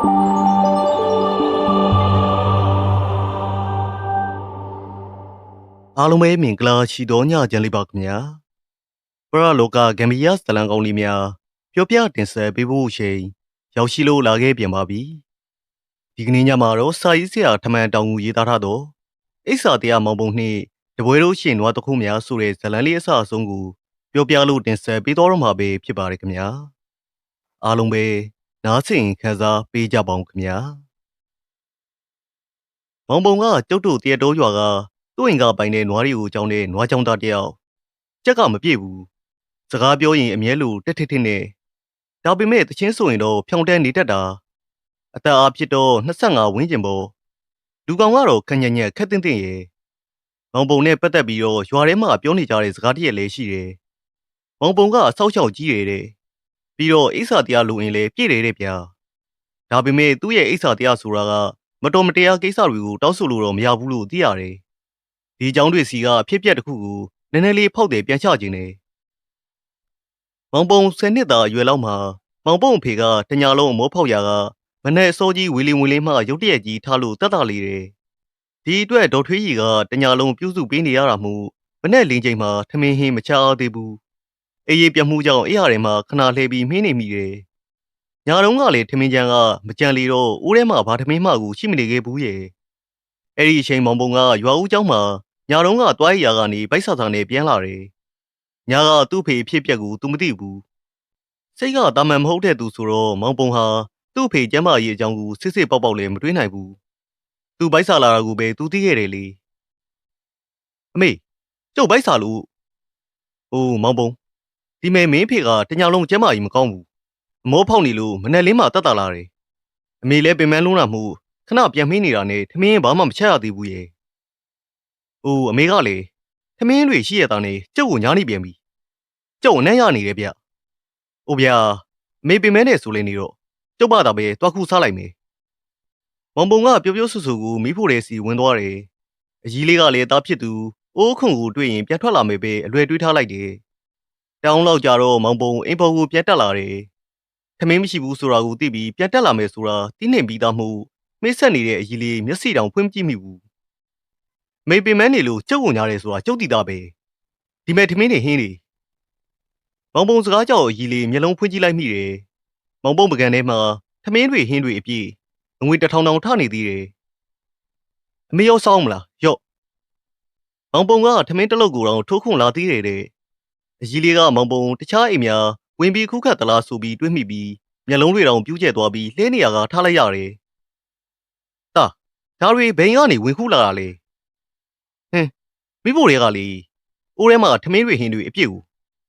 အားလုံးပဲမင်္ဂလာရှိသောညချမ်းလေးပါခင်ဗျာပရလောကဂမ်ဘီယာဇလံကောင်းလေးများပြောပြတင်ဆက်ပေးဖို့ရှိန်ရောက်ရှိလို့လာခဲ့ပြန်ပါပြီဒီကနေ့ညမှာတော့စာရေးဆရာထမန်တောင်ကိုရေးသားထားသောအိဆာတရားမောင်ပုံနှင့်တပွဲတို့ရှင်နွားတစ်ခုများဆိုတဲ့ဇလံလေးအစအဆုံးကိုပြောပြလို့တင်ဆက်ပေးတော်မှာပဲဖြစ်ပါတယ်ခင်ဗျာအားလုံးပဲ နားဆင်ခံစားပေးကြပါဦးခင်ဗျာမောင်ပုံကကျုပ်တို့တရတော်ရွာကသူ့အိမ်ကပိုင်တဲ့နွားတွေကိုကြောင်းတဲ့နွားကြောင်းသားတယောက်ကြက်ကမပြည့်ဘူးစကားပြောရင်အမြဲလိုတက်ထစ်ထစ်နဲ့ဒါပေမဲ့တချင်းဆိုရင်တော့ဖြောင်းတန်းနေတတ်တာအသက်အားဖြစ်တော့25ဝန်းကျင်ပေါ့လူကောင်ကတော့ခက်ညက်ညက်ခက်တင်းတင်းရဲ့မောင်ပုံနဲ့ပတ်သက်ပြီးတော့ရွာထဲမှာပြောနေကြတဲ့စကားတရက်လည်းရှိတယ်မောင်ပုံကအဆောက်ရှောက်ကြီးတယ်တဲ့ ပြီးတော့အိဆာတရားလိုရင်လည်းပြည့်တယ်တဲ့ဗျာဒါပေမဲ့သူ့ရဲ့အိဆာတရားဆိုတာကမတော်မတရားကိစ္စတွေကိုတောက်ဆိုလို့တော့မရဘူးလို့သိရတယ်ဒီအကြောင်းတွေစီကဖြစ်ပျက်တစ်ခုကိုနည်းနည်းလေးဖောက်တယ်ပြန်ချခြင်းနဲ့မောင်ပုံဆယ်နှစ်သားအရွယ်လောက်မှာမောင်ပုံအဖေကတညာလုံးအမိုးဖောက်ရာကမနဲ့အစိုးကြီးဝီလီဝင်လေးမှရုတ်တရက်ကြီးထားလို့တတ်တာလေတယ်ဒီအတွက်ဒေါ်ထွေးကြီးကတညာလုံးပြုစုပေးနေရတာမို့မနဲ့လင်းချိန်မှာထမင်းဟင်းမချအားသေးဘူး အေးရပြမှုကြောင့်အေးရထဲမှာခဏလှည့်ပြီးမင်းနေမိတယ်။ညာတုန်းကလည်းထမင်းကြံကမကြံလီတော့ဦးထဲမှာဗာထမင်းမှကိုရှိမနေခဲ့ဘူးရဲ့။အဲ့ဒီအချိန်မောင်ပုံကရွာဦးကျောင်းမှာညာတုန်းကတွားရီယာကနေဗိုက်ဆာဆာနဲ့ပြန်လာတယ်။ညာကသူ့ဖေဖြစ်ပျက်ကိုသူမသိဘူး။စိတ်ကတာမန်မဟုတ်တဲ့သူဆိုတော့မောင်ပုံဟာသူ့ဖေကျမ်းမာရေးအကြောင်းကိုစစ်စစ်ပေါက်ပေါက်လည်းမတွေးနိုင်ဘူး။သူဗိုက်ဆာလာတာကိုပဲသူသိခဲ့တယ်လေ။အမေကျုပ်ဗိုက်ဆာလို့အိုးမောင်ပုံ ဒီမဲမင်းဖေကတညာလုံးကျမ်းမာရေးမကောင်းဘူး။အမောဖောက်နေလို့မနဲ့လေးမှတက်တာလာတယ်။အမေလည်းပင်မလုံးလာမှုခဏပြန်မင်းနေတာနဲ့ထမင်းဘာမှမချက်ရသေးဘူးရဲ့။အိုးအမေကလေသမင်းတွေရှိရတာနဲ့ကျုပ်ကိုညားနေပြန်ပြီကျုပ်အနဲ့ရနေတယ်ဗျ။အိုဗျာအမေပင်မဲနဲ့ဆိုလဲနေတော့ကျုပ်မသာပဲတွားခုစားလိုက်မယ်။မောင်ပုံကပျော်ပျော်ဆူဆူကိုမိဖို့တဲ့စီဝင်သွားတယ်။အကြီးလေးကလည်းတားဖြစ်သူအိုးခွန်ကိုတွေ့ရင်ပြန်ထွက်လာမယ်ပဲအလွယ်တွေးထားလိုက်တယ်။ တောင်းလောက်ကြတော့မောင်ပုံအိမ်ပေါ်ကိုပြန်တက်လာတယ်။သမင်းမရှိဘူးဆိုတာကိုသိပြီးပြန်တက်လာမယ်ဆိုတာသိနေပြီးသားမှုမိတ်ဆက်နေတဲ့အကြီးလေးမျက်စိတောင်ဖွင့်မကြည့်မိဘူး။မေပင်မန်းနေလို့ကျုပ်ကိုညားတယ်ဆိုတာကျုပ်တည်တာပဲဒီမဲ့ထမင်းနေဟင်းနေမောင်ပုံစကားကြောက်အကြီးလေးမျက်လုံးဖွင့်ကြည့်လိုက်မိတယ်မောင်ပုံပကံထဲမှာထမင်းတွေဟင်းတွေအပြည့်ငွေတစ်ထောင်တောင်ထနေသေးတယ်အမေရောစောင်းမလားရော့မောင်ပုံကထမင်းတစ်လုတ်ကိုတော့ထိုးခွန်လာသေးတယ်တဲ့ အကြီးလေးကမောင်ပုံတခြားအိမ်များဝင်ပြီးခုခတ်သလားဆိုပြီးတွေးမိပြီးမျက်လုံးတွေတောင်ပြူးကျက်သွားပြီးလှဲနေရကထားလိုက်ရတယ်တာဒါတွေဘိန်ကနေဝင်ခုလာတာလေမိဖို့တွေကလေအိုးထဲမှာထမင်းတွေဟင်းတွေအပြည့်ကို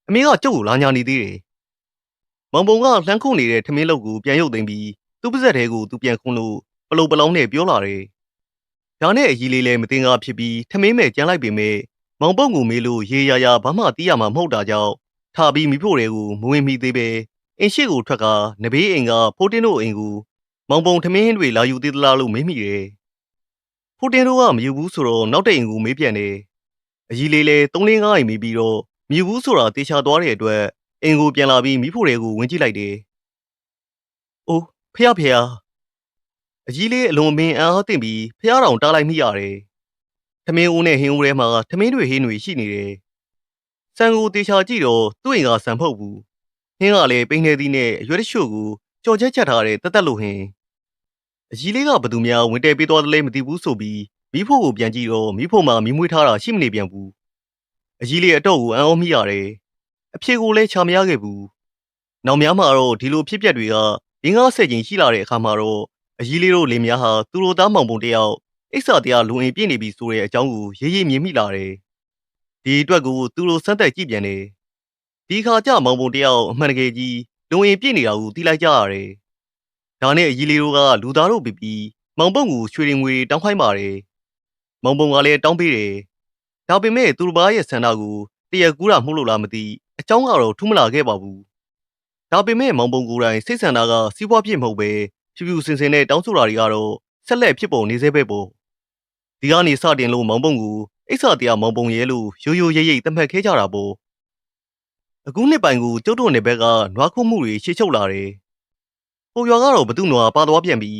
အမေကကျုပ်ကိုလာညာနေသေးတယ်။မောင်ပုံကလှမ်းခုန်နေတဲ့ထမင်းလုတ်ကိုပြန်ရုပ်သိမ်းပြီးသူ့ပါဇက်ထဲကိုသူပြန်ခွန်းလို့ပလုံပလောင်းနဲ့ပြောလာတယ်။ဒါနဲ့အကြီးလေးလည်းမတင်ကားဖြစ်ပြီးထမင်းမဲ့ကြမ်းလိုက်ပေမဲ့ မောင်ပုံကိုမေးလို့ရေရရာဘာမှတီးရမှာမဟုတ်တာကြောင့်ထားပြီးမိဖို့တွေကိုမဝင်မိသေးပဲအင်းရှိကိုထွက်ကနဘေးအိမ်ကဖိုးတင်းတို့အိမ်ကိုမောင်ပုံထမင်းဟင်းတွေလာယူသေးသလားလို့မေးမိတယ်။ဖိုးတင်းတို့ကမယူဘူးဆိုတော့နောက်တဲ့အိမ်ကိုမေးပြန်တယ်။အကြီးလေးလေး3လင်း9အိမ်မိပြီးတော့မြူဘူးဆိုတာတေချာသွားတဲ့အတွက်အင်ကိုပြန်လာပြီးမိဖို့တွေကိုဝင်ကြည့်လိုက်တယ်။အိုးဖះဖះအကြီးလေးအလွန်မင်းအားအသင့်ပြီးဖះတောင်တားလိုက်မိရတယ်။ ထမင်းဦးနဲ့ဟင်းဦးထဲမှာထမင်းတွေဟင်းတွေရှိနေတယ်။ဆန်ကိုတေချာကြည့်တော့သူ့အိမ်ကဆန်ဖုတ်ဘူး။ဟင်းကလည်းပိန်းနေသည်နဲ့အရွက်တချို့ကိုကြော်ချက်ချက်ထားတဲ့တက်တက်လို့ဟင်းအကြီးလေးကဘသူများဝင်တဲပေးသွားတယ်လဲမသိဘူးဆိုပြီးမိဖို့ကိုပြန်ကြည့်တော့မိဖို့မှာမိမွေးထားတာရှိမနေပြန်ဘူးအကြီးလေးအတော့ကိုအံ့ဩမိရတယ်အဖြေကိုလည်းချာမရခဲ့ဘူးနောက်များမှာတော့ဒီလိုဖြစ်ပျက်တွေကရင်းကားဆက်ချင်းရှိလာတဲ့အခါမှာတော့အကြီးလေးတို့လင်များဟာသူတို့သားမောင်ပုံတယောက် အိဆာတရားလူအင်ပြည့်နေပြီဆိုတဲ့အကြောင်းကိုရေးရေးမြင်မိလာတယ်ဒီအတွက်ကိုသူတို့စမ်းသက်ကြည့်ပြန်တယ်ဒီခါကျမောင်ပုံတယောက်အမှန်တကယ်ကြီးလူအင်ပြည့်နေတာကိုသိလိုက်ကြရတယ်ဒါနဲ့အကြီးလေးတို့ကလူသားတို့ပြီးပြီးမောင်ပုံကိုရွှေရင်ငွေတောင်းခိုင်းပါတယ်မောင်ပုံကလည်းတောင်းပေးတယ်။ဒါပေမဲ့သူတစ်ပါးရဲ့ဆန္ဒကိုတရက်ကူးတာမှုလို့လားမသိအကြောင်းကတော့ထူးမလာခဲ့ပါဘူး။ဒါပေမဲ့မောင်ပုံကိုယ်တိုင်စိတ်ဆန္ဒကစီးပွားဖြစ်မဟုတ်ပဲဖြူဖြူစင်စင်နဲ့တောင်းဆိုတာတွေကတော့ဆက်လက်ဖြစ်ပေါ်နေသေးပဲပေါ့။ ဒီကနေစတင်လို့မောင်ပုံကိုအိဆာတရားမောင်ပုံရဲလို့ရိုးရိုးရိပ်ရိပ်သတ်မှတ်ခဲ့ကြတာပေါ့။အခုနှစ်ပိုင်ကိုကျုပ်တို့နယ်ဘက်ကနွားခုမှုတွေရှေ့ချုပ်လာတယ်ဟိုရွာကတော့ဘသူနွားပါသွားပြန်ပြီ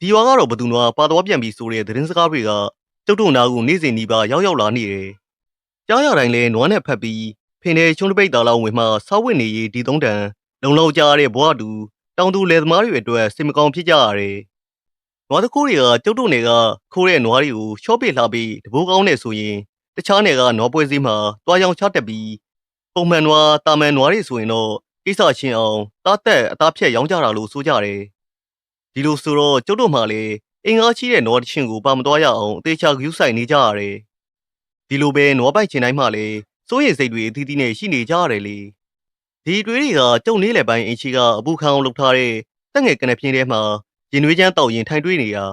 ဒီရွာကတော့ဘသူနွားပါသွားပြန်ပြီဆိုတဲ့သတင်းစကားတွေကကျုပ်တို့နာကိုနေ့စဉ်နီးပါးရောက်ရောက်လာနေတယ်ကြားရတိုင်းလဲနွားနဲ့ဖက်ပြီးဖင်တဲ့ချုံတပိတ်တာလောက်ဝင်မှစားဝတ်နေရေးဒီသုံးတန်လုံလောက်ကြရတဲ့ဘဝတူတောင်သူလယ်သမားတွေအတွက်စိတ်မကောင်းဖြစ်ကြရတယ် နွားတကူတွေကကျုပ်တို့နယ်ကခိုးတဲ့နွားတွေကိုရှော့ပစ်လှပြီးတဘိုးကောင်းနေဆိုရင်တခြားနယ်ကနွားပွဲစည်းမှာတွားရောင်ချတက်ပြီးပုံမှန်နွားတာမန်နွားတွေဆိုရင်တော့ကိစ္စချင်းအောင်တားတက်အသားဖြက်ရောင်းကြတာလို့ဆိုကြတယ်ဒီလိုဆိုတော့ကျုပ်တို့မှလည်းအင်္ဂါရှိတဲ့နွားတစ်ချင်းကိုပါမသွားရအောင်အသေးချာဂယူးဆိုင်နေကြရတယ်ဒီလိုပဲနွားပိုက်ချင်တိုင်းမှလည်းစိုးရိမ်စိတ်တွေအသီးသီးနဲ့ရှိနေကြရတယ်လေဒီတွေးတွေကကျုံနေလေပိုင်းအင်ချီကအပူခံအောင်လုပ်ထားတဲ့တက်ငယ်ကနေပြင်းထဲမှာ ရင်နွေးချမ်းတောက်ရင်ထိုင်တွေးနေတာ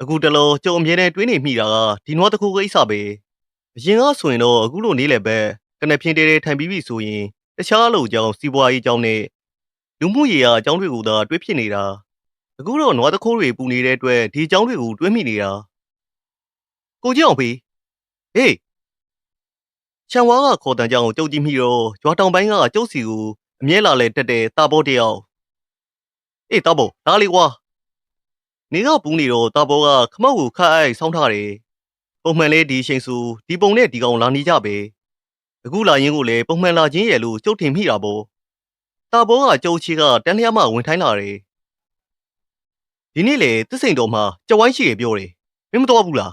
အခုတလောကျုံအမြဲတမ်းတွေးနေမိတာကဒီနွားတစ်ခုကိစ္စပဲအရင်ကဆိုရင်တော့အခုလိုနေလေဘက်ကနေပြင်းတဲတဲထိုင်ပြီးပြီဆိုရင်တခြားအလုပ်ကြောင့်စီးပွားရေးကြောင့်နဲ့လူမှုရေးရာအကြောင်းတွေကိုသာတွေးဖြစ်နေတာအခုတော့နွားတခိုးတွေပူနေတဲ့အတွက်ဒီအကြောင်းတွေကိုတွေးမိနေတာကိုကြီးအောင်ဖေးဟေးချန်ဝါကခေါ်တန်ကြောင်ကြုတ်ကြည့်မိတော့ရွာတောင်ပိုင်းကကျုပ်စီကိုအမြဲလာလဲတက်တဲ့တာဘောတယောက် အေးတာဘောဒါလေးကွာနေကပူနေတော့တာဘောကခမောက်ကိုခတ်အိုက်ဆောင်းထားတယ်ပုံမှန်လေးဒီအချိန်စုဒီပုံနဲ့ဒီကောင်လာနေကြပဲအခုလာရင်ကိုလည်းပုံမှန်လာချင်းရဲ့လို့ကျုပ်ထင်မိတာပေါ့တာဘောကကျုပ်ချီကတန်းလျားမှဝင်ထိုင်းလာတယ်ဒီနေ့လေသစ်စိန်တော်မှာကြက်ဝိုင်းရှိရပြောတယ်မင်းမတော်ဘူးလား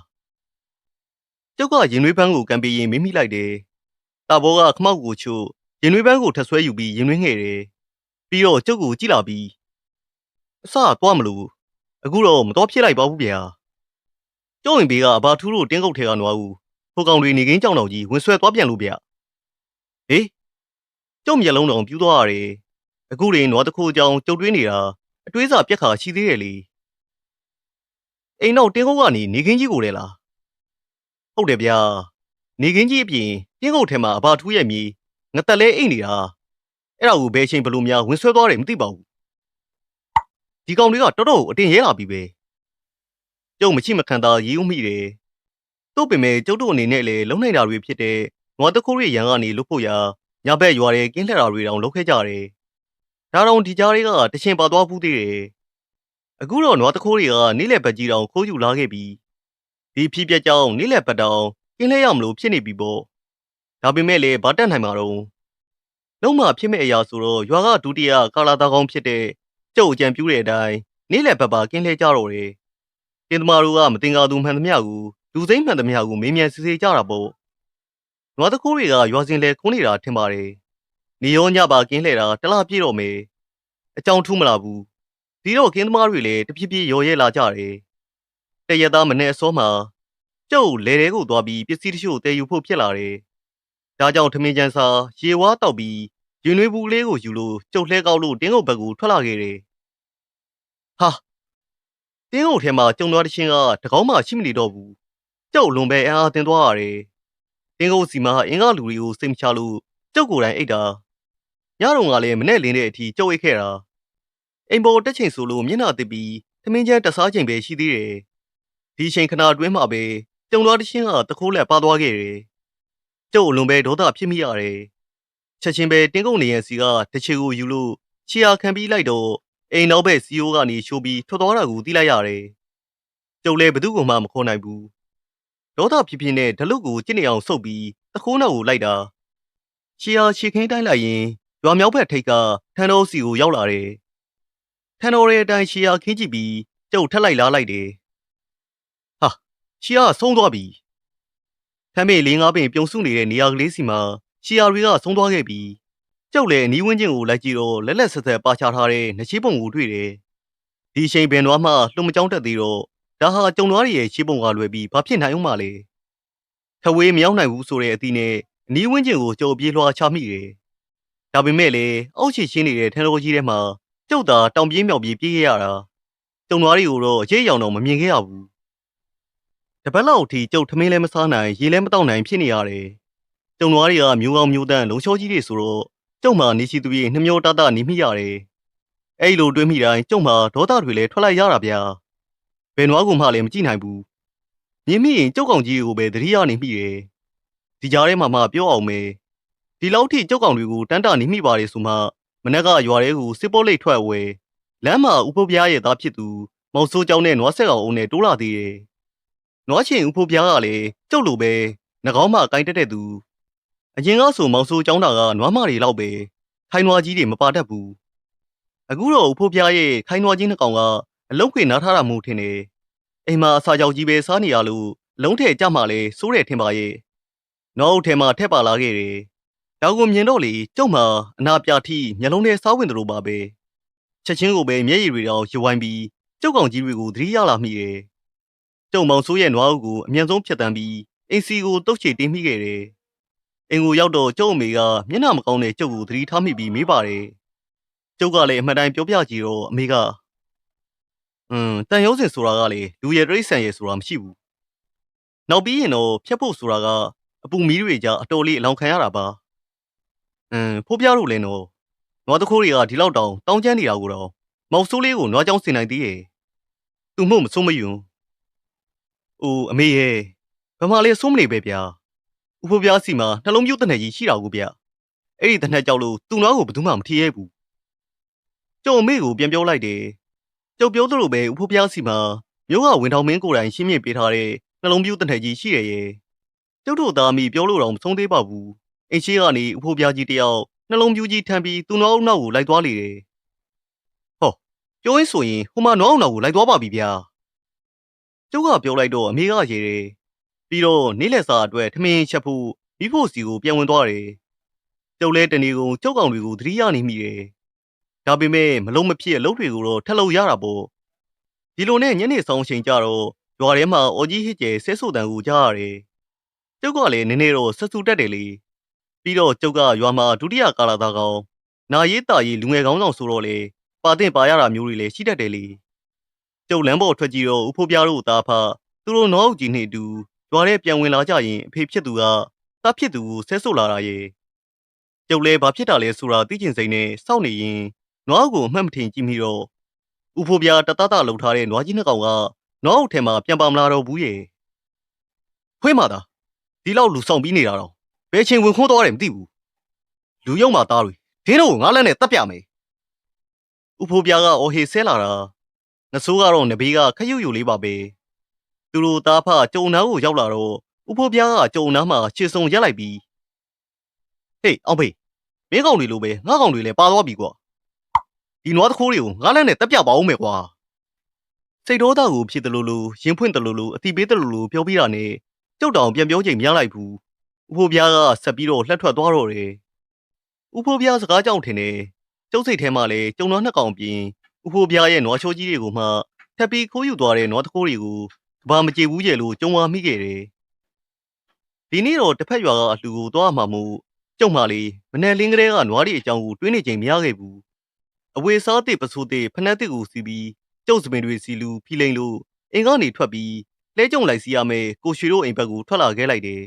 ကျုပ်ကရင်နွေးပန်းကိုကံပေးရင်မင်းမိလိုက်တယ်တာဘောကခမောက်ကိုချို့ရင်နွေးပန်းကိုထဆွဲယူပြီးရင်နွေးငှဲ့တယ်ပြီးတော့ကျုပ်ကိုကြည့်လာပြီး အစသွားမလို့အခုတော့မတော်ဖြစ်လိုက်ပါဘူးဗျာကျုံရင်ဘေးကအဘာထူးတို့တင်းကုတ်ထဲကနွားဦးဟိုကောင်တွေနေကင်းကြောင်တော်ကြီးဝင်ဆွဲသွားပြန်လို့ဗျဟေးကျုံမျက်လုံးတော်ပြူးသွားရတယ်အခုရင်နွားတစ်ခုအကြောင်းကြုတ်တွင်းနေတာအတွေးစာပြက်ခါရှိသေးတယ်လေအိမ်တော့တင်းကုတ်ကနေနေကင်းကြီးကိုလေလားဟုတ်တယ်ဗျာနေကင်းကြီးအပြင်တင်းကုတ်ထဲမှာအဘာထူးရဲ့မြေငတက်လဲအိတ်နေတာအဲ့ဒါကိုဘယ်ချိန်ဘလို့များဝင်ဆွဲသွားတယ်မသိပါဘူး ဒီကောင်တွေကတော်တော်အတင်ရဲလာပြီပဲကျုံမရှိမခံတာရေးဦးမိတယ်တို့ပင်မဲ့ကျုပ်တို့အနေနဲ့လည်းလုံနိုင်တာတွေဖြစ်တဲ့နွားတခိုးရဲ့ရန်ကနေလွတ်ဖို့ရာညဘက်ရွာတဲ့ကင်းလှက်တာတွေတောင်လုပ်ခဲ့ကြတယ်ဒါတော့ဒီကြားတွေကတချင်ပါသွားဘူးသေးတယ်အခုတော့နွားတခိုးတွေကနေ့လက်ပတ်ကြီးတောင်ခိုးယူလာခဲ့ပြီဒီဖြစ်ပျက်ကြောင်းနေ့လက်ပတ်တောင်ကင်းလှက်ရမလို့ဖြစ်နေပြီပေါ့ဒါပေမဲ့လည်းဗာတက်နိုင်မှာတော့လုံးမဖြစ်မဲ့အရာဆိုတော့ရွာကဒုတိယကာလာသားကောင်းဖြစ်တဲ့ ကျုပ်အကြံပြူးတဲ့အတိုင်းနေ့လက်ပတ်ပါကင်းလှဲကြတော့တယ်ကင်းသမားတို့ကမတင်ကားသူမှန်သမျှကိုလူစိမ့်မှန်သမျှကိုမေးမြန်းစစ်ဆေးကြတာပေါ့နွားတခိုးတွေကရွာစင်လဲခုံးနေတာထင်ပါတယ်နေရောညပါကင်းလှဲတာတလားပြည့်တော့မယ်အကြောင်းထူးမလာဘူးဒီတော့ကင်းသမားတွေလည်းတဖြည်းဖြည်းရော်ရဲလာကြတယ်တရက်သားမနဲ့အစောမှာကျုပ်လေတဲကိုသွားပြီးပစ္စည်းတချို့တည်ယူဖို့ဖြစ်လာတယ်ဒါကြောင့်ထမင်းချမ်းစာရေဝါတောက်ပြီးရင်နွေးဘူးလေးကိုယူလို့ကျုပ်လှဲကောက်လို့တင်းကုတ်ဘက်ကိုထွက်လာခဲ့တယ် ဟာတင်းကုတ်ထဲမှာကျုံသွားတဲ့ချင်းကတကောင်းမှရှိမနေတော့ဘူးကျုပ်လွန်ပဲအားအတင်သွားရတယ်တင်းကုတ်စီမှာအင်္ဂါလူတွေကိုစိတ်မချလို့ကျုပ်ကိုယ်တိုင်အိတ်တာညတော့ကလည်းမနဲ့လင်းတဲ့အထိကျုပ်အိတ်ခဲ့တာအိမ်ပေါ်တက်ချိန်ဆိုလို့မျက်နှာတစ်ပြီးသမင်းချမ်းတစားချိန်ပဲရှိသေးတယ်ဒီချိန်ခဏအတွင်းမှာပဲကျုံသွားတဲ့ချင်းကတခိုးလက်ပါသွားခဲ့တယ်ကျုပ်အလွန်ပဲဒေါသဖြစ်မိရတယ်ချက်ချင်းပဲတင်းကုတ်နေရန်စီကတချေကိုယူလို့ချီယာခံပြီးလိုက်တော့ အိမ်နောက်ဘက်စီယိုကနေရှိုးပြီးထွက်သွားတာကိုသိလိုက်ရတယ်ကျုပ်လည်းဘသူ့ကိုမှမခေါ်နိုင်ဘူးဒေါသဖြစ်ဖြစ်နဲ့ဓလုတ်ကိုကြစ်နေအောင်ဆုပ်ပြီးတခိုးနောက်ကိုလိုက်တာချီယာချီခင်းတိုင်းလိုက်ရင်ရွာမြောက်ဘက်ထိပ်ကထန်းတော်စီကိုရောက်လာတယ်ထန်းတော်ရဲ့အတိုင်းချီယာခင်းကြည့်ပြီးကျုပ်ထက်လိုက်လားလိုက်တယ်ဟာချီယာဆုံးသွားပြီထမ်းမေလေးငါးပင်ပြုံစုနေတဲ့နေရာကလေးစီမှာချီယာတွေကဆုံးသွားခဲ့ပြီ ကျုပ်လည်းအနီးဝန်းကျင်ကိုလိုက်ကြည့်တော့လက်လက်ဆက်ဆက်ပါချထားတဲ့နှချေးပုံကိုတွေ့တယ်ဒီချိန်ပင်သွားမှလှုံမကြောင်းတက်သေးတော့ဒါဟာကြုံသွားရဲ့ရှေးပုံကလွယ်ပြီးဘာဖြစ်နိုင်အောင်မလဲထဝေးမရောက်နိုင်ဘူးဆိုတဲ့အသီးနဲ့အနီးဝန်းကျင်ကိုကြုံပြေးလွှာချမိတယ်ဒါပေမဲ့လည်းအောက်ချီရှင်းနေတဲ့ထန်းတော်ကြီးထဲမှာကျုပ်သာတောင်ပြေးမြောက်ပြေးပြေးခဲ့ရတာကြုံသွားတွေကိုတော့ရိတ်ရောင်တော့မမြင်ခဲ့ရဘူးတပတ်လောက်အထိကျုပ်ထမင်းလည်းမစားနိုင်ရေလည်းမတောက်နိုင်ဖြစ်နေရတယ်ကျုံသွားတွေကမျိုးကောင်းမျိုးတန်းလုံချောကြီးတွေဆိုတော့ ကျုံမှနေရှိသူရဲ့နှမျောတတနေမိရတယ်အဲ့လိုတွေးမိတိုင်းကျုံမှဒေါသတွေလည်းထွက်လိုက်ရတာဗျာဘယ်နွားကူမှလည်းမကြည့်နိုင်ဘူးမြင်မိရင်ကျုပ်ကောင်ကြီးကိုပဲသတိရနေမိတယ်ဒီကြားထဲမှာမှပြောအောင်မေဒီလောက်ထိကျုပ်ကောင်တွေကိုတန်းတာနေမိပါလေဆိုမှမနက်ကရွာထဲကိုစစ်ပေါ်လိတ်ထွက်ဝဲလမ်းမှာဦးဖိုးပြားရဲ့သားဖြစ်သူမောင်စိုးကျောင်းနဲ့နွားဆက်ကောင်အုံနဲ့တိုးလာသေးတယ်နွားချင်းဦးဖိုးပြားကလည်းကျုပ်လိုပဲနှကောင်းမှကိုင်းတက်တဲ့သူ အရင်ကဆိုမောင်စိုးကျောင်းတာကနွားမတွေလောက်ပဲခိုင်းနွားကြီးတွေမပါတတ်ဘူးအခုတော့ဦးဖိုးပြားရဲ့ခိုင်းနွားကြီးနှစ်ကောင်ကအလုံးခွေနားထားတာမို့ထင်တယ်အိမ်မှာအစာကြောက်ကြီးပဲစားနေရလို့အလုံးထဲကြမှာလဲစိုးတယ်ထင်ပါရဲ့နောက်အုပ်ထဲမှာထက်ပါလာခဲ့တယ်ဒါကိုမြင်တော့လေကျုပ်မှာအနာပြထိမျက်လုံးထဲစားဝင်တယ်လို့ပါပဲချက်ချင်းကိုပဲမျက်ရည်တွေတော့ရွဝိုင်းပြီးကျုပ်ကောင်ကြီးတွေကိုသတိရလာမိတယ်ကျုံမောင်ဆိုးရဲ့နွားအုပ်ကိုအမြန်ဆုံးဖြတ်တန်းပြီးအင်းစီကိုတုတ်ချေတင်းမိခဲ့တယ် အိမ်ကိုရောက်တော့ကျုပ်အမေကမျက်နှာမကောင်းတဲ့ကျုပ်ကိုသတိထားမိပြီးမေးပါတယ်။ကျုပ်ကလည်းအမှန်တိုင်းပြောပြကြည့်တော့အမေကအင်းတန်ရုပ်စင်ဆိုတာကလေလူရတိဆန်ရဆိုတာမရှိဘူး။နောက်ပြီးရင်တော့ဖြတ်ဖို့ဆိုတာကအပူမီးတွေကြအတော်လေးအလောင်းခံရတာပါ။အင်းဖိုးပြတို့လည်းတော့နွားတခိုးတွေကဒီလောက်တောင်တောင်းကျမ်းနေတာကိုတော့မောက်ဆိုးလေးကိုနွားကြောင်းစင်နိုင်သေးရဲ့။သူမို့မဆုံးမယွန်း။အိုအမေရဲ့ဗမာလေးဆုံးမနေပဲဗျာ။ ဥဖိုးပြားစီမှာနှလုံးပြုတ်တဲ့နယ်ကြီးရှိတာကိုဗျအဲ့ဒီတဲ့နယ်ကြောက်လို့သူ့နွားကိုဘယ်သူမှမထီရဲဘူးကျုံအမေကိုပြန်ပြောလိုက်တယ်ကျုပ်ပြောသလိုပဲဥဖိုးပြားစီမှာမြို့ကဝင်ထောင်မင်းကိုယ်တိုင်ရှင်းပြပေးထားတဲ့နှလုံးပြူးတနက်ကြီးရှိရရဲ့ကျုပ်တို့သားမိပြောလို့တော့မဆုံးသေးပါဘူးအင်းရှိကနေဥဖိုးပြားကြီးတယောက်နှလုံးပြူးကြီးထမ်းပြီးသူ့နောက်အနောက်ကိုလိုက်သွားလေတယ်ဟောပြောရင်းဆိုရင်ဟိုမှာနောက်အနောက်ကိုလိုက်သွားပါပြီဗျာကျုပ်ကပြောလိုက်တော့အမေကရေတယ် ပြီးတော့နေ့လက်စာအတွက်ထမင်းချက်ဖို့မိဖို့စီကိုပြန်ဝင်သွားတယ်ကျုပ်လဲတနေကုန်ကျုပ်ကောင်တွေကိုသတိရနေမိတယ်ဒါပေမဲ့မလုံးမဖြစ်အလုပ်တွေကိုတော့ထက်လို့ရတာပေါ့ဒီလိုနဲ့ညနေဆောင်ချိန်ကြတော့ရွာထဲမှာအော်ကြီးဟစ်ကျဲဆဲဆိုတန်ကိုကြားရတယ်ကျုပ်ကလည်းနည်းနည်းတော့ဆက်ဆူတက်တယ်လေပြီးတော့ကျုပ်ကရွာမှာဒုတိယကာလာသားကောင်နာရေးတာရေးလူငယ်ကောင်းဆောင်ဆိုတော့လေပါတင်ပါရတာမျိုးတွေလည်းရှိတတ်တယ်လေကျုပ်လမ်းပေါ်ထွက်ကြည့်တော့ဦးဖိုးပြားတို့သားဖသူတို့နောအုပ်ကြီးနှင့်အတူ ရွာထဲပြန်ဝင်လာကြရင်အဖေဖြစ်သူကသားဖြစ်သူကိုဆဲဆိုလာတာရဲ့ကျုပ်လည်းဘာဖြစ်တာလဲဆိုတာသိချင်စိမ့်နဲ့စောင့်နေရင်နွားကိုအမှတ်မထင်ကြည့်မိတော့ဥဖိုးပြားတတတလှုပ်ထားတဲ့နွားကြီးနှစ်ကောင်ကနွားအုပ်ထဲမှာပြန်ပါမလာတော့ဘူးရဲ့ဖွေးမာတာဒီလောက်လူဆောင်ပြီးနေတာတော့ဘယ်ချိန်ဝင်ခိုးသွားတယ်မသိဘူးလူယုံမာသားတွေဒင်းတို့ကိုငါးလက်နဲ့တပ်ပြမယ်ဥဖိုးပြားကအော်ဟေဆဲလာတာနဆိုးကတော့နဘေးကခရုပ်ယူလေးပါပဲ သူတို့သားဖကြုံနာကိုရောက်လာတော့ဥဖိုးပြားကကြုံနာမှာခြေစုံရက်လိုက်ပြီးဟေးအောင်ဖေးမင်းကောင်တွေလိုပဲငါကောင်တွေလည်းပါသွားပြီကွာဒီနွားတခိုးတွေကိုငားလန်းနဲ့တက်ပြပါဦးမယ်ကွာစိတ်တော်သားကိုဖြစ်တယ်လို့လို့ရင်ဖွင့်တယ်လို့လို့အတိပေးတယ်လို့လို့ပြောပြတာနဲ့ကြောက်တောင်ပြန်ပြောချိန်မရလိုက်ဘူးဥဖိုးပြားကဆက်ပြီးတော့လှက်ထွက်သွားတော့တယ်ဥဖိုးပြားစကားကြောင့်ထင်တယ်ကျုပ်စိတ်ထဲမှာလည်းကျုံနွားနှစ်ကောင်ပြင်ဥဖိုးပြားရဲ့နွားချိုးကြီးတွေကိုမှထပ်ပြီးခိုးယူသွားတဲ့နွားတခိုးတွေကို ကဘာမကြေဘူးရဲ့လို့ကြုံဝါမိခဲ့တယ်ဒီနေ့တော့တစ်ဖက်ရွာကအလှူကိုသွားမှမို့ကျုံမှလေးမနေ့လင်းကလေးကနွားတွေအကြောင်းကိုတွေးနေချိန်မရခဲ့ဘူးအဝေစားတဲ့ပစိုးတဲ့ဖနက်တစ်ကိုစီးပြီးကျုပ်စပင်တွေစီလူဖီလိန်လို့အင်ကနေထွက်ပြီးလဲကြုံလိုက်စီရမယ်ကိုရွှေတို့အိမ်ဘက်ကိုထွက်လာခဲ့လိုက်တယ်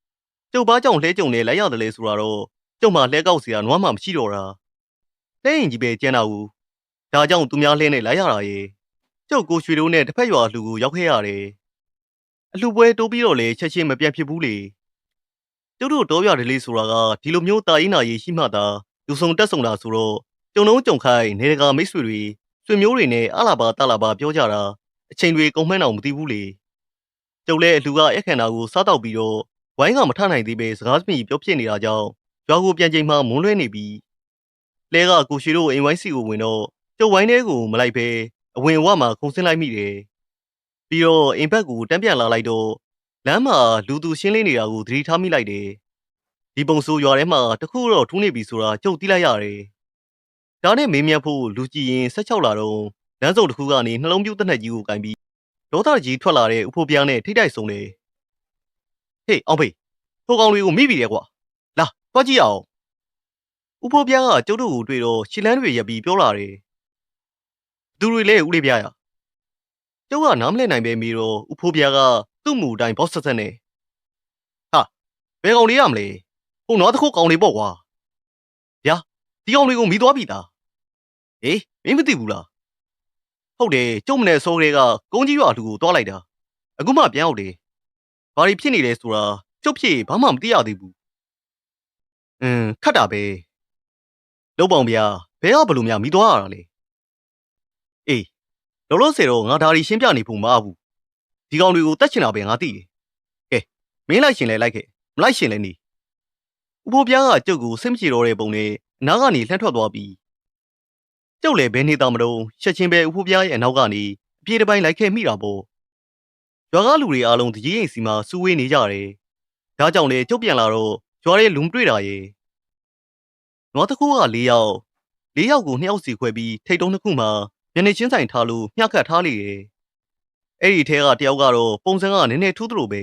။ကျုပ်ဘာကြောင့်လဲကြုံနဲ့လိုက်ရတယ်လဲဆိုတော့ကျုပ်မှလဲကောက်စီရနွားမှမရှိတော့တာ။လဲရင်ကြီးပဲကျန်းတာဘူး။ဒါကြောင့်သူများလဲနဲ့လိုက်ရတာရဲ့။ ကျုပ်ကိုရွှေတို့နဲ့တစ်ဖက်ရွာလူကိုရောက်ခဲ့ရတယ်။အလှပွဲတိုးပြီးတော့လေချက်ချင်းမပြတ်ဖြစ်ဘူးလေ။ကျုပ်တို့တော့ရတယ်လေဆိုတာကဒီလိုမျိုးတာရင်နာရေးရှိမှသာလူဆုံတက်ဆုံတာဆိုတော့ကြုံလုံးကြုံခိုင်းနေတကာမိတ်ဆွေတွေဆွေမျိုးတွေနဲ့အလာပါတလာပါပြောကြတာအချိန်တွေကုန်မှန်းအောင်မသိဘူးလေကျုပ်လည်းအလူကရက်ခန္ဓာကိုစားတော့ပြီးတော့ဝိုင်းကမထနိုင်သေးပဲစကားစမြည်ပြောဖြစ်နေတာကြောင့်ရွာကိုပြန်ချိန်မှမွန်းလွဲနေပြီလဲကကိုရှိတို့အိမ်ဝိုင်းစီကိုဝင်တော့ကျုပ်ဝိုင်းထဲကိုမလိုက်ပဲ အဝင်ဝမှာခုံဆင်းလိုက်မိတယ်ပြီးတော့အိမ်ဘက်ကိုတန်းပြန်လာလိုက်တော့လမ်းမှာလူသူရှင်းလင်းနေတာကိုသတိထားမိလိုက်တယ်ဒီပုံဆိုးရွာထဲမှာတခုတော့ထူးနေပြီဆိုတာကျုပ်သိလိုက်ရတယ်ဒါနဲ့မေးမြန်းဖို့လူကြည့်ရင်16လာတော့လမ်းစုံတစ်ခုကနေနှလုံးပြူးတက်နှက်ကြီးကိုကင်ပြီးဒေါသကြီးထွက်လာတဲ့ဥဖိုးပြားနဲ့ထိတိုက်ဆုံတယ်။ဟေးအောင်ဖေးဟိုကောင်တွေကိုမိပြီလေကွာ။လာသွားကြည့်အောင်။ဥဖိုးပြားကကျုပ်တို့ကိုတွေ့တော့ရှီလန်းတွေရက်ပြီးပြောလာတယ်။ သူတွေလဲဦးလေးပြားရ။ကျုပ်ကနားမလည်နိုင်ပဲမိတော့ဥဖိုးပြားကသူ့မူအတိုင်းဘော့ဆက်ဆက်နဲ့ဟာဘယ်ကောင်လေးရမလဲ။ဟိုတော့တစ်ခုကောင်လေးပေါ့ကွာ။ဗျာဒီကောင်လေးကိုမိသွားပြီသား။ဟေးမင်းမသိဘူးလား။ဟုတ်တယ်ကျုံမနဲ့ဆိုးတွေကကုန်းကြီးရွာလူကိုတွားလိုက်တာ။အခုမှပြန်ရောက်တယ်။ဘာတွေဖြစ်နေလဲဆိုတာကျုပ်ဖြစ်ဘာမှမသိရသေးဘူး။အင်းခတ်တာပဲ။လုံးပေါင်ဗျာဘဲကဘလို့များမိသွားရတာလဲ လောလောဆယ်တော့ငါဒါရီရှင်းပြနေဖို့မအားဘူးဒီကောင်တွေကိုတတ်ချင်တာပဲငါသိတယ်ကဲမင်းလိုက်ရှင်လဲလိုက်ခဲ့မလိုက်ရှင်လဲနေဥဖိုးပြားကကျုပ်ကိုစိတ်မချတော့တဲ့ပုံနဲ့အနားကနေလှမ်းထွက်သွားပြီးကျုပ်လည်းဘယ်နေသားမလို့ချက်ချင်းပဲဥဖိုးပြားရဲ့အနောက်ကနေအပြေးတစ်ပိုင်းလိုက်ခဲ့မိတာပေါ့ရွာကလူတွေအားလုံးတကြီးအိမ်စီမှာစူးဝေးနေကြတယ်ဒါကြောင့်လေကျုပ်ပြန်လာတော့ရွာရဲ့လူမတွေ့တာရဲ့နွားတစ်ခုက၄ယောက်၄ယောက်ကိုနှစ်ယောက်စီခွဲပြီးထိတ်တုံးတစ်ခုမှာ မျက်နှာချင်းဆိုင်ထားလို့မျှခတ်ထားလေတယ်အဲ့ဒီထဲကတယောက်ကတော့ပုံစံကနည်းနည်းထူးသလိုပဲ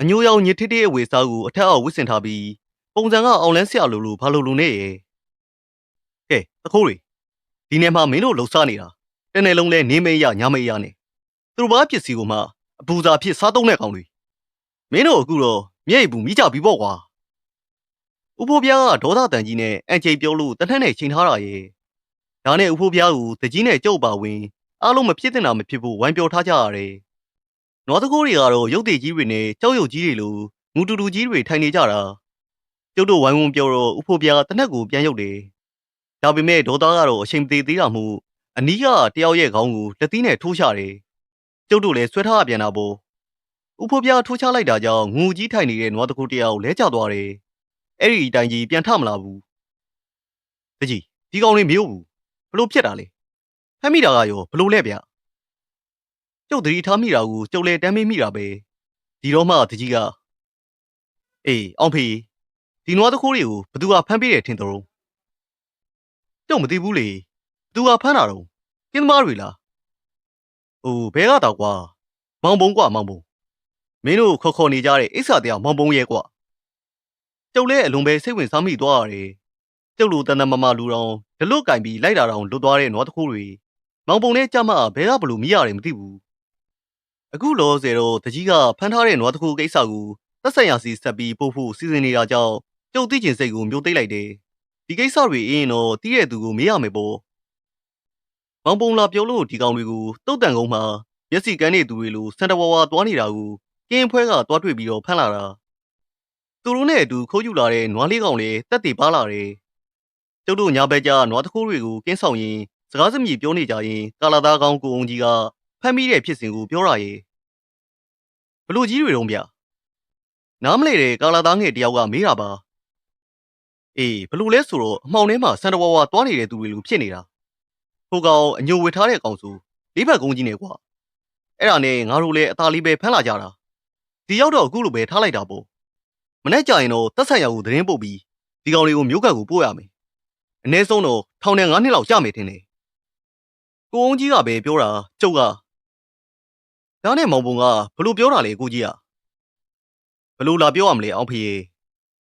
အညိုရောင်ညစ်ထစ်တဲ့အဝေစားကိုအထက်အောက်ဝစ်စင်ထားပြီးပုံစံကအောင်လန်းဆရာလိုလိုဘာလိုလိုနဲ့ရဲ့ကဲတခိုးတွေဒီနေ့မှမင်းတို့လှုပ်ရှားနေတာတနေ့လုံးလဲနေမေးရညမေးရနဲ့သူတို့ဘာပစ္စည်းကိုမှအပူစာဖြစ်စားသုံးတဲ့ကောင်တွေမင်းတို့အခုတော့မျက်ရည်ဘူးမိကြပြီပေါ့ကွာဥဖိုးပြားကဒေါသတန်ကြီးနဲ့အန်ချိတ်ပြောလို့တနက်နဲ့ချိန်ထားတာရဲ့ ဒါနဲ့ဥဖိုးပြားကိုတကြီးနဲ့ကြုတ်ပါဝင်အားလုံးမဖြစ်တင်တာမဖြစ်ဖို့ဝိုင်းပြောထားကြရတယ်နွားတကိုးတွေကတော့ရုပ်တည်ကြီးတွေနဲ့ကြောက်ရွံ့ကြီးတွေလိုငူတူတူကြီးတွေထိုင်နေကြတာကျုပ်တို့ဝိုင်းဝန်းပြောတော့ဥဖိုးပြားတနက်ကိုပြန်ရုပ်တယ်ဒါပေမဲ့ဒေါသကတော့အချိန်မသေးသေးတာမို့အနီးကတယောက်ရဲ့ခေါင်းကိုလက်သီးနဲ့ထိုးချတယ်ကျုပ်တို့လည်းဆွဲထားရပြန်တာပေါ့ဥဖိုးပြားထိုးချလိုက်တာကြောင့်ငူကြီးထိုင်နေတဲ့နွားတကိုးတယောက်လဲကျသွားတယ်အဲ့ဒီအတိုင်းကြီးပြန်ထမလာဘူးတကြီးဒီကောင်လေးမရုပ်ဘူး ဘလို့ဖြစ်တာလဲဖမ်းမိတာကရောဘလို့လဲဗျကျုပ်သတိထားမိတာကိုကျုပ်လည်းတမ်းမေးမိတာပဲဒီတော့မှတကြီးကအေးအောင်ဖေဒီနွားတကိုးတွေကိုဘသူကဖမ်းပေးတယ်ထင်တော်ကျုပ်မသိဘူးလေဘသူကဖမ်းတာတော့ကင်းသမားတွေလားအိုးဘဲကတော့ကွာမောင်ပုံကွာမောင်ပုံမင်းတို့ခေါ်ခေါ်နေကြတဲ့အိဆာတရားမောင်ပုံရဲ့ကွာကျုပ်လည်းအလွန်ပဲစိတ်ဝင်စားမိသွားရတယ်ကျုပ်လိုတန်တမမလူတော် ဒလွတ်ကင်ပြီးလိုက်တာတော့လွတ်သွားတဲ့နွားတခိုးတွေမောင်ပုံနဲ့ကြမဘဲကဘလို့မိရတယ်မသိဘူးအခုလောဆယ်တော့တကြီးကဖမ်းထားတဲ့နွားတခိုးကိစ္စကိုသက်ဆိုင်ရာစီဆက်ပြီးပို့ဖို့စီစဉ်နေတာကြောင့်ကျုပ်သိကျင်စိတ်ကိုမျိုးသိမ့်လိုက်တယ်ဒီကိစ္စတွေအင်းတော့တီးတဲ့သူကိုမေးရမယ်ပေါ့မောင်ပုံလာပြောလို့ဒီကောင်တွေကိုတုတ်တန်ကုန်းမှာမျက်စိကန်းနေသူတွေလိုစန်တဝါဝါသွားနေတာကိုကင်းဖွဲကသွားတွေ့ပြီးတော့ဖမ်းလာတာသူတို့နဲ့အတူခိုးယူလာတဲ့နွားလေးကောင်လည်းတက်တည်ပါလာတယ် ကျုပ်တို့ညာဘက်ကျနွားတခိုးတွေကိုကင်းဆောင်ရင်စကားစမြည်ပြောနေကြရင်ကာလာသားကောင်းကိုအောင်ကြီးကဖမ်းမိတဲ့ဖြစ်စဉ်ကိုပြောရရဲ့ဘလို့ကြီးတွေတုံးဗျနားမလဲတဲ့ကာလာသားငယ်တယောက်ကမေးတာပါအေးဘလို့လဲဆိုတော့အမှောင်ထဲမှာစန်တဝါဝါသွားနေတဲ့သူတွေလိုဖြစ်နေတာဟိုကောင်အညိုဝစ်ထားတဲ့ကောင်ဆိုလေးဘက်ကုန်းကြီးနေကွာအဲ့ဒါနဲ့ငါတို့လည်းအသာလေးပဲဖမ်းလာကြတာဒီရောက်တော့အခုလိုပဲထားလိုက်တာပေါ့မနေ့ကျရင်တော့တက်ဆိုင်ရာကိုသတင်းပို့ပြီးဒီကောင်လေးကိုမျိုးကတ်ကိုပို့ရမယ် အနည်းဆုံးတော့ထောင်နဲ့9နှစ်လောက်ကြာမယ်ထင်တယ်ကိုအောင်ကြီးကပဲပြောတာကျုပ်ကဒါနဲ့မောင်ပုံကဘလို့ပြောတာလဲကိုကြီးကဘလို့လာပြောရမလဲအောင်ဖေ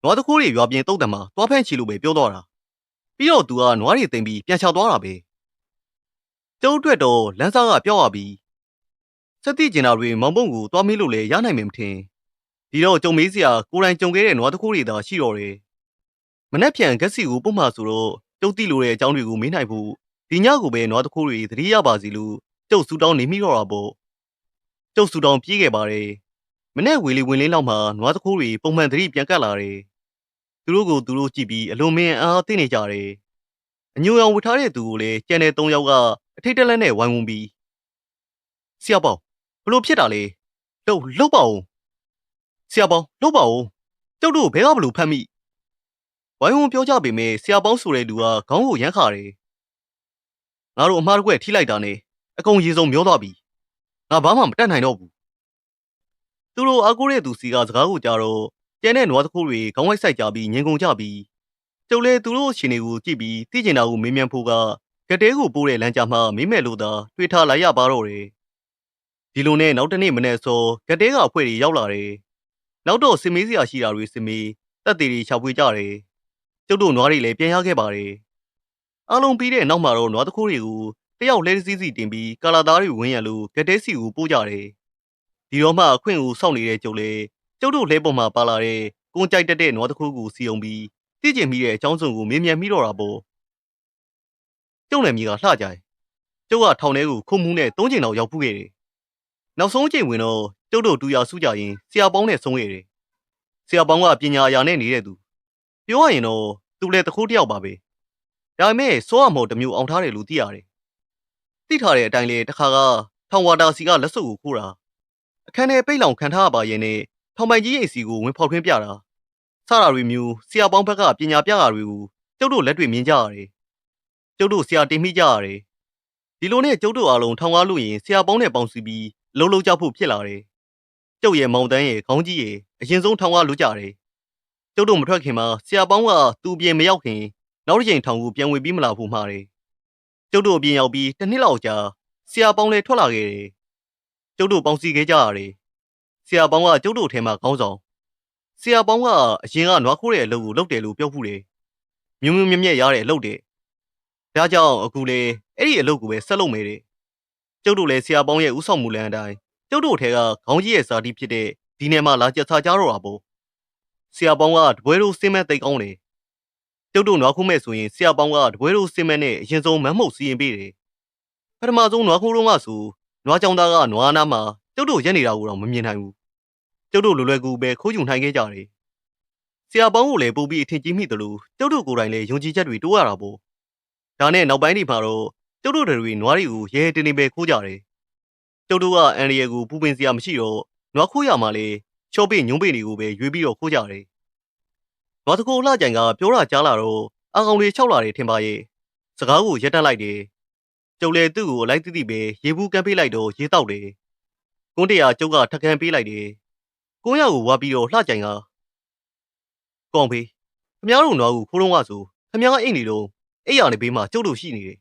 နွားတခိုးတွေရွာပြင်တုတ်တံမှာသွားဖန့်ချီလို့ပဲပြောတော့တာပြီးတော့သူကနွားတွေတင်ပြီးပြန်ချသွားတာပဲကျုပ်အတွက်တော့လမ်းစားကပြောက်ရပြီးစက်တိကျင်တာတွေမောင်ပုံကိုသွားမေးလို့လဲရနိုင်မယ်မထင်ဒီတော့ကြုံမေးစရာကိုယ်တိုင်ကြုံခဲ့တဲ့နွားတခိုးတွေသာရှိတော့တယ်မနှက်ပြန်ဂက်စီကိုပုံမှဆိုတော့ ကျုပ်တိလိုတဲ့အကြောင်းတွေကိုမေးနိုင်ဖို့ဒီညကိုပဲနွားတခိုးတွေသတိရပါစီလို့ကျုပ်စူတောင်းနေမိတော့တာပေါ့ကျုပ်စူတောင်းပြေးခဲ့ပါတယ်မနေ့ဝေလီဝင်လင်းလောက်မှာနွားတခိုးတွေပုံမှန်သတိပြန်ကတ်လာတယ်သူတို့ကိုသူတို့ကြည့်ပြီးအလုံးမင်းအားသိနေကြတယ်အညိုရောင်ဝတ်ထားတဲ့သူကိုလည်းကျန်တဲ့၃ယောက်ကအထိတ်တလန့်နဲ့ဝိုင်းဝန်းပြီးဆရာပေါဘလို့ဖြစ်တာလဲလှုပ်လှုပ်ပါဦးဆရာပေါလှုပ်ပါဦးကျုပ်တို့ဘဲကဘလို့ဖမ်းမိ ဝိုင်းဝန်းပြောကြပေမဲ့ဆရာပေါင်းဆိုတဲ့လူကခေါင်းကိုရမ်းခါတယ်ငါတို့အမှားတကွက်ထိလိုက်တာနဲ့အကုန်ရေစုံမျောသွားပြီငါဘာမှမတတ်နိုင်တော့ဘူးသူတို့အကူတဲ့သူစီကစကားကိုကြားတော့ကျန်တဲ့နွားတခိုးတွေခေါင်းဝိုက်ဆိုင်ကြပြီးငင်ကုန်ကြပြီးကျုပ်လည်းသူတို့ရှင်တွေကိုကြည့်ပြီးသိကျင်တာကိုမေးမြန်းဖို့ကကတဲကိုပိုးတဲ့လမ်းကြားမှာမိမဲ့လို့သာတွေ့ထားလိုက်ရပါတော့တယ်ဒီလိုနဲ့နောက်တနေ့မနေ့စောကတဲကအဖွဲ့တွေရောက်လာတယ်နောက်တော့စင်မေးစရာရှိတာတွေစင်မေးတက်သေးတွေချောက်ပွေးကြတယ် ကျုပ်တို့နွားတွေလည်းပြန်ရခဲ့ပါတယ်အားလုံးပြီးတဲ့နောက်မှာတော့နွားတခိုးတွေကိုတယောက်လဲစီးစီတင်ပြီးကာလာသားတွေဝင်းရလို့ကတဲစီကိုပို့ကြတယ်ဒီတော့မှအခွင့်ကိုစောင့်နေတဲ့ကျုပ်လေကျုပ်တို့လဲပေါ်မှာပါလာတဲ့ကိုကြိုက်တက်တဲ့နွားတခိုးကိုစီအောင်ပြီးသိကျင်မိတဲ့အကြောင်းစုံကိုမေးမြန်းမိတော့တာပေါ့ကျုပ်လည်းမြေကလှကြတယ်ကျုပ်ကထောင်ထဲကိုခုံမှုနဲ့သုံးချိန်လောက်ရောက်ဖူးခဲ့တယ်နောက်ဆုံးချိန်ဝင်တော့ကျုပ်တို့တူရစုကြရင်ဆရာပေါင်းနဲ့ဆုံးရတယ်ဆရာပေါင်းကပညာရာနဲ့နေတဲ့သူ ပြောရရင်တော့သူလည်းတခိုးတယောက်ပါပဲဒါပေမဲ့စိုးရမော်တစ်မျိုးအောင်ထားတယ်လို့သိရတယ်တသိထားတဲ့အတိုင်းလေတခါကထောင်ဝါတာစီကလက်စုပ်ကိုခိုးတာအခန်းထဲပိတ်လောင်ခံထားရပါရဲ့နဲ့ထောင်ပိုင်ကြီးရဲ့စီကိုဝင်ဖောက်ထွင်းပြတာစတာတွေမျိုးဆရာပေါင်းဘက်ကပညာပြတာတွေကိုကျုပ်တို့လက်တွေ့မြင်ကြရတယ်ကျုပ်တို့ဆရာတင်မိကြရတယ်ဒီလိုနဲ့ကျုပ်တို့အားလုံးထောင်ကားလို့ရင်ဆရာပေါင်းနဲ့ပေါင်းစီပြီးအလုံးလုံးကြဖို့ဖြစ်လာတယ်ကျုပ်ရဲ့မောင်တန်းရဲ့ခေါင်းကြီးရဲ့အရင်ဆုံးထောင်ကားလို့ကြတယ် ကျုပ်တို့မထွက်ခင်မှာဆရာပေါင်းကသူ့အပြင်မရောက်ခင်နောက်တစ်ချိန်ထောင်ကိုပြန်ဝင်ပြီးမလာဖို့မှာတယ်ကျုပ်တို့အပြင်ရောက်ပြီးတစ်နှစ်လောက်ကြာဆရာပေါင်းလည်းထွက်လာခဲ့တယ်ကျုပ်တို့ပေါင်းစီခဲ့ကြရတယ်ဆရာပေါင်းကကျုပ်တို့ထဲမှာခေါင်းဆောင်ဆရာပေါင်းကအရင်ကနွားခိုးတဲ့အလုပ်ကိုလုပ်တယ်လို့ပြောဖူးတယ်မြုံမြုံမြက်မြက်ရတဲ့အလုပ်တဲ့ဒါကြောင့်အခုလေအဲ့ဒီအလုပ်ကိုပဲဆက်လုပ်မယ်တဲ့ကျုပ်တို့လည်းဆရာပေါင်းရဲ့ဥဆောင်မှုလမ်းအတိုင်းကျုပ်တို့ထဲကခေါင်းကြီးရဲ့ဇာတိဖြစ်တဲ့ဒီနယ်မှာလာကြစားကြတော့တာပေါ့ ဆရာပေါင်းကတပွဲတို့စင်းမဲ့တိတ်ကောင်းတယ်ကျုပ်တို့နွားခိုးမဲ့ဆိုရင်ဆရာပေါင်းကတပွဲတို့စင်းမဲ့နဲ့အရင်ဆုံးမမ်းမှုတ်စီရင်ပေးတယ်ပထမဆုံးနွားခိုးတော့ကဆိုနွားကြောင်သားကနွားနားမှာကျုပ်တို့ရက်နေတာကိုတော့မမြင်နိုင်ဘူးကျုပ်တို့လွယ်လွယ်ကူပဲခိုးယူနိုင်ခဲ့ကြတယ်ဆရာပေါင်းကိုလည်းပို့ပြီးအထင်ကြီးမိတယ်လို့ကျုပ်တို့ကိုယ်တိုင်လည်းယုံကြည်ချက်တွေတိုးရတာပေါ့ဒါနဲ့နောက်ပိုင်းဒီမှာတော့ကျုပ်တို့တွေနွားတွေကိုရဲရဲတင်းတင်းပဲခိုးကြတယ်ကျုပ်တို့ကအန်ရီယယ်ကိုပူပင်စရာမရှိတော့နွားခိုးရမှာလေ ချော့ပိညုံးပိတွေကိုပဲရွေးပြီးတော့ခိုးကြတယ်နွားတကူလှကြိုင်ကပြောတာကြားလာတော့အကောင်တွေခြောက်လာတယ်ထင်ပါရဲ့စကားကိုရက်တက်လိုက်တယ်ကျုပ်လည်းသူ့ကိုအလိုက်တိတိပဲရေဘူးကမ်းပေးလိုက်တော့ရေတောက်တယ်ကွန်းတရာကျုပ်ကထက်ကန်ပေးလိုက်တယ်ကိုရကိုဝါပြီးတော့လှကြိုင်ကကောင်ဖေးခမရတို့နွားကိုခိုးတော့ကဆိုခမရအိတ်နေတော့အိယာနေဘေးမှာကျုပ်တို့ရှိနေတယ်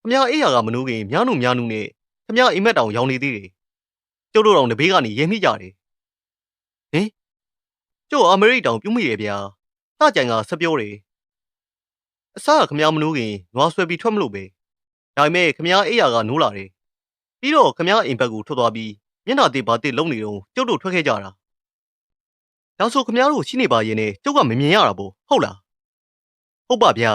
ခမရအိယာကမနိုးခင်မြားနုမြားနုနဲ့ခမရအိမ်မက်တောင်ရောင်နေသေးတယ်ကျုပ်တို့တောင်တဘေးကနေရဲမိကြတယ်ဟင် ကျုပ်အမေရိတောင်ပြုံးမိတယ်ဗျာလှကြိုင်ကဆက်ပြောတယ်အစကခမရမနိုးခင်နွားဆွဲပြီးထွက်မလို့ပဲဒါပေမဲ့ခမရအိယာကနိုးလာတယ်ပြီးတော့ခမရအိမ်ဘက်ကိုထွက်သွားပြီးမျက်နှာသေးပါသေးလုံနေတော့ကျုပ်တို့ထွက်ခဲ့ကြတာ။ဒါဆိုခမရတို့ရှိနေပါရဲ့နဲ့ကျုပ်ကမမြင်ရတာပေါ့ဟုတ်လား။ဟုတ်ပါဗျာ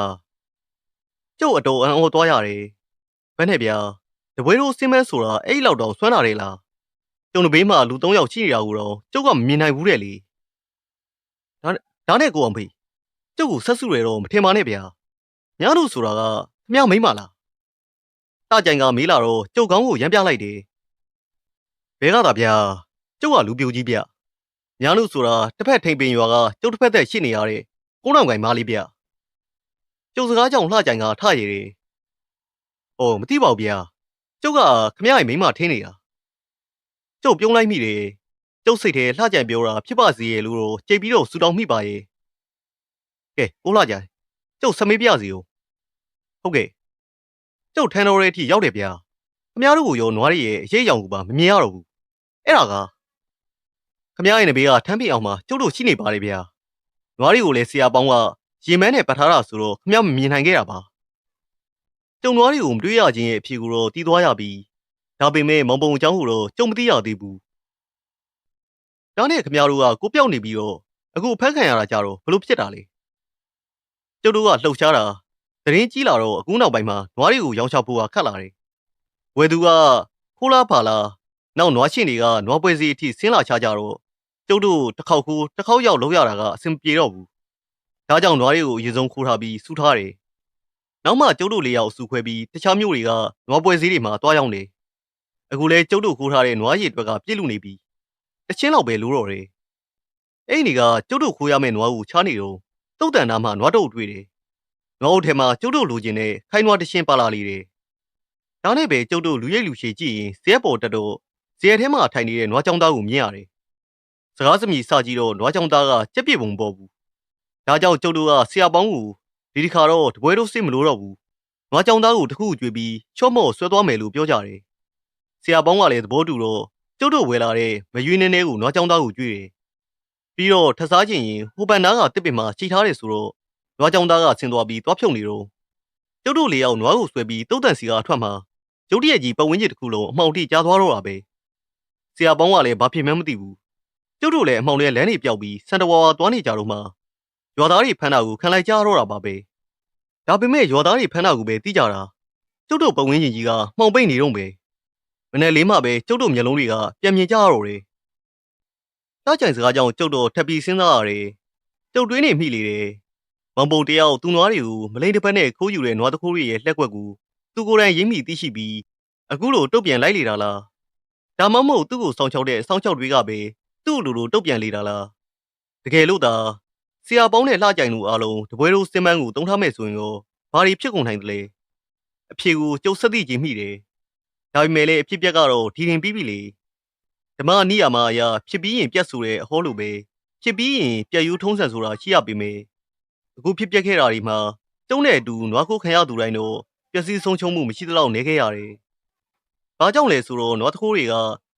။ကျုပ်အတော်အံ့ဩသွားရတယ်။ဘယ်နဲ့ဗျာ။တပွဲတို့စင်းမဲဆိုတာအဲ့လောက်တော့ဆွမ်းလာတယ်လား။ကျုံတဘေးမှာလူ၃ယောက်ရှိနေတာကိုတော့ကျုပ်ကမမြင်နိုင်ဘူးတဲ့လေ။ ဒါဒါနဲ့ကိုအောင်ဖေးကျုပ်ကိုဆက်စုရတော့မထင်ပါနဲ့ဗျာ။ညာတို့ဆိုတာကခမရမိမ့်ပါလား။တကြိုင်ကမေးလာတော့ကျုပ်ကောင်းကိုရမ်းပြလိုက်တယ်။ဘဲကသာဗျာကျုပ်ကလူပြိုကြီးဗျ။ညာလို့ဆိုတာတစ်ဖက်ထိန်ပင်ရွာကကျုပ်တစ်ဖက်သက်ရှိနေရတဲ့ကိုးနောင်ကိုင်မလေးဗျ။ကျုပ်စကားကြောင့်လှကြိုင်ကထရည်တယ်။အော်မသိပါဘူးဗျာ။ကျုပ်ကခမရရဲ့မိန်းမထင်းနေတာ။ကျုပ်ပြုံးလိုက်မိတယ်။ ကျုပ်စိတ်ထဲလှကြိုင်ပြောတာဖြစ်ပါစေရဲ့လို့တော့ကြိတ်ပြီးတော့ဆူတောင်းမိပါရဲ့။ကဲကိုလှကြိုင်ကျုပ်စမေးပြစီဦး။ဟုတ်ကဲ့။ကျုပ်ထန်တော်ရဲ့အထိရောက်တယ်ဗျာ။ခမရတို့ကိုရောနွားရရဲ့အရေးအယောင်ကိုပါမမြင်ရတော့ဘူး။အဲ့ဒါကခမရရဲ့နဘေးကထမ်းပြအောင်မှာကျုပ်တို့ရှိနေပါတယ်ဗျာ။နွားတွေကိုလည်းဆရာပေါင်းကရေမန်းနဲ့ပတ်ထားတာဆိုတော့ခမရမမြင်နိုင်ခဲ့တာပါ။ကျုံနွားတွေကိုမတွေ့ရခြင်းရဲ့အဖြစ်ကိုတော့တီးသွားရပြီးဒါပေမဲ့မောင်ပုံအကြောင်းကိုတော့ကျုံမသိရသေးဘူး။ ဒါနဲ့ခမရတို့ကကိုပြောက်နေပြီးတော့အခုဖက်ခံရတာကြတော့ဘလို့ဖြစ်တာလဲ။ကျုပ်တို့ကလှုပ်ရှားတာသတင်းကြီးလာတော့အခုနောက်ပိုင်းမှာနွားတွေကိုရောင်းချဖို့ကခက်လာတယ်။ဝယ်သူကခိုးလားဖာလားနောက်နွားရှင်တွေကနွားပွဲစီအထိဆင်းလာချကြတော့ကျုပ်တို့တစ်ခေါက်ခိုးတစ်ခေါက်ရောက်လောက်ရတာကအဆင်ပြေတော့ဘူး။ဒါကြောင့်နွားတွေကိုအရင်ဆုံးခိုးထားပြီးစူးထားတယ်။နောက်မှကျုပ်တို့လေးယောက်အစုခွဲပြီးတခြားမျိုးတွေကနွားပွဲစည်းတွေမှာတွားရောက်နေ။အခုလဲကျုပ်တို့ခိုးထားတဲ့နွားရည်တွေကပြည့်လူနေပြီ။ တချင်းလောက်ပဲလိုတော့တယ်။အဲ့ဒီကကျုပ်တို့ခိုးရမယ့်နွားကိုချားနေတော့တုတ်တန်နာမှနွားတုတ်တွေ့တယ်။နွားအုပ်ထဲမှာကျုပ်တို့လူချင်းနဲ့ခိုင်းနွားတချင်းပါလာလေတယ်။ဒါနဲ့ပဲကျုပ်တို့လူရိပ်လူရှည်ကြည့်ရင်ဇဲပေါ်တက်တော့ဇဲထဲမှာထိုင်နေတဲ့နွားချောင်းသားကိုမြင်ရတယ်။စကားစမြည်စကြည့်တော့နွားချောင်းသားကကြက်ပြစ်ပုံပေါ်ဘူး။ဒါကြောင့်ကျုပ်တို့ကဆရာပေါင်းကိုဒီဒီခါတော့တပွဲတို့စိတ်မလို့တော့ဘူး။နွားချောင်းသားကိုတခုကြွေပြီးချော့မော့ဆွဲသွားမယ်လို့ပြောကြတယ်။ဆရာပေါင်းကလည်းသဘောတူတော့ ကျုပ်တို့ဝယ်လာတဲ့မရွေးနေနေကိုနွားချောင်းသားကိုကြွေတယ်။ပြီးတော့ထစားခြင်းရင်ဟိုပန်နာကတစ်ပင်မှာချိန်ထားတယ်ဆိုတော့နွားချောင်းသားကဆင်းသွားပြီးသွားဖြုတ်နေတော့ကျုပ်တို့လေးယောက်နွားကိုဆွဲပြီးတုတ်တန်စီကအထွက်မှာကျုပ်တရက်ကြီးပတ်ဝန်းကျင်တစ်ခုလုံးအမှောင်တိကြားသွားတော့တာပဲဆရာပေါင်းကလည်းဘာဖြစ်မှန်းမသိဘူးကျုပ်တို့လည်းအမှောင်ထဲလမ်းတွေပျောက်ပြီးစန်တဝါဝါသွားနေကြတော့မှရွာသားတွေဖမ်းတာကိုခံလိုက်ကြတော့တာပါပဲဒါပေမဲ့ရွာသားတွေဖမ်းတာကိုပဲသိကြတာကျုပ်တို့ပတ်ဝန်းကျင်ကြီးကမှောင်ပိတ်နေတော့ပဲ မနေ့လေးမှပဲကျုပ်တို့မျက်လုံးတွေကပြန်မြင်ကြရတော့တယ်တားကြိုင်စကားကြောင့်ကျုပ်တို့ထပ်ပြီးစဉ်းစားရတယ်ကျုပ်တွင်းနေမိလေတယ်မောင်ပုံတယောက်သူ့နွားတွေကိုမလိန်တစ်ပတ်နဲ့ခိုးယူတဲ့နွားတခိုးတွေရဲ့လှက်ွက်ကိုသူကိုယ်တိုင်ရင်းမိသိရှိပြီးအခုလိုတုတ်ပြန်လိုက်လေတာလားဒါမှမဟုတ်သူ့ကိုစောင်းချောက်တဲ့စောင်းချောက်တွေကပဲသူ့အလိုလိုတုတ်ပြန်လေတာလားတကယ်လို့သာဆရာပေါင်းနဲ့လှကြိုင်လူအားလုံးတပွဲတို့စင်မန်းကိုတုံးထားမဲ့ဆိုရင်ရောဘာတွေဖြစ်ကုန်နိုင်သလဲအဖြေကိုကြုံစက်သိခြင်းမိတယ် ဒါပေမဲ့လည်းအဖြစ်ပြက်ကတော့ဒီရင်ပြီးပြီလေဓမ္မနိယာမအရာဖြစ်ပြီးရင်ပြတ်ဆိုတဲ့အဟောလိုပဲဖြစ်ပြီးရင်ပြတ်ယူထုံးစံဆိုတာရှိရပေမယ့်အခုဖြစ်ပျက်ခဲ့တာဒီမှာကျုံးတဲ့အတူနွားခိုးခံရသူတိုင်းတော့ပျက်စီးဆုံးရှုံးမှုမရှိသလောက်နေခဲ့ရတယ်။ဘာကြောင့်လဲဆိုတော့နွားတခိုးတွေက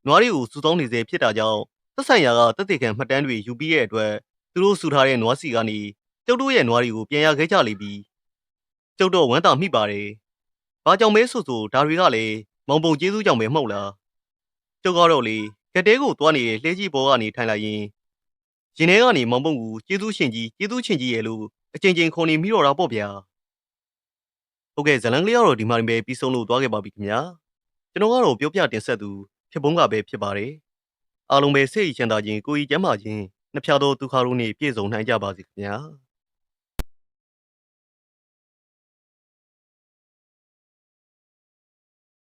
နွားတွေကိုစူဆောင်းနေစေဖြစ်တာကြောင့်သက်ဆိုင်ရာကတက်တေခံမှတ်တမ်းတွေယူပြီးရဲ့အတွက်သူတို့စူထားတဲ့နွားစီကနေကျုပ်တို့ရဲ့နွားတွေကိုပြန်ရခဲ့ကြလိမ့်ပြီ။ကျုပ်တော့ဝမ်းသာမိပါတယ်။ဘာကြောင့်မဲဆိုဆိုဒါတွေကလည်း မောင်ပုံကျေးဇူးကြောင့်ပဲမဟုတ်လား။ကျုပ်ကတော့လေကတဲကိုတွားနေတဲ့လှဲကြီးဘောကနေထိုင်လိုက်ရင်ရင်ထဲကနေမောင်ပုံကိုကျေးဇူးရှင်ကြီးကျေးဇူးရှင်ကြီးရဲ့လို့အချိန်ချင်းခုန်နေမိတော့တာပေါ့ဗျာဟုတ်ကဲ့ဇလန်ကလေးကတော့ဒီမှာပဲပြီးဆုံးလို့သွားခဲ့ပါပြီခင်ဗျာကျွန်တော်ကတော့ပြောပြတင်ဆက်သူဖြစ်ပုံးကပဲဖြစ်ပါတယ်အားလုံးပဲစိတ်ချမ်းသာခြင်းကိုယ်ကြီးကျန်းမာခြင်းနှစ်ဖြာသောဒုက္ခတို့နဲ့ပြည့်စုံနိုင်ကြပါစေခင်ဗျာ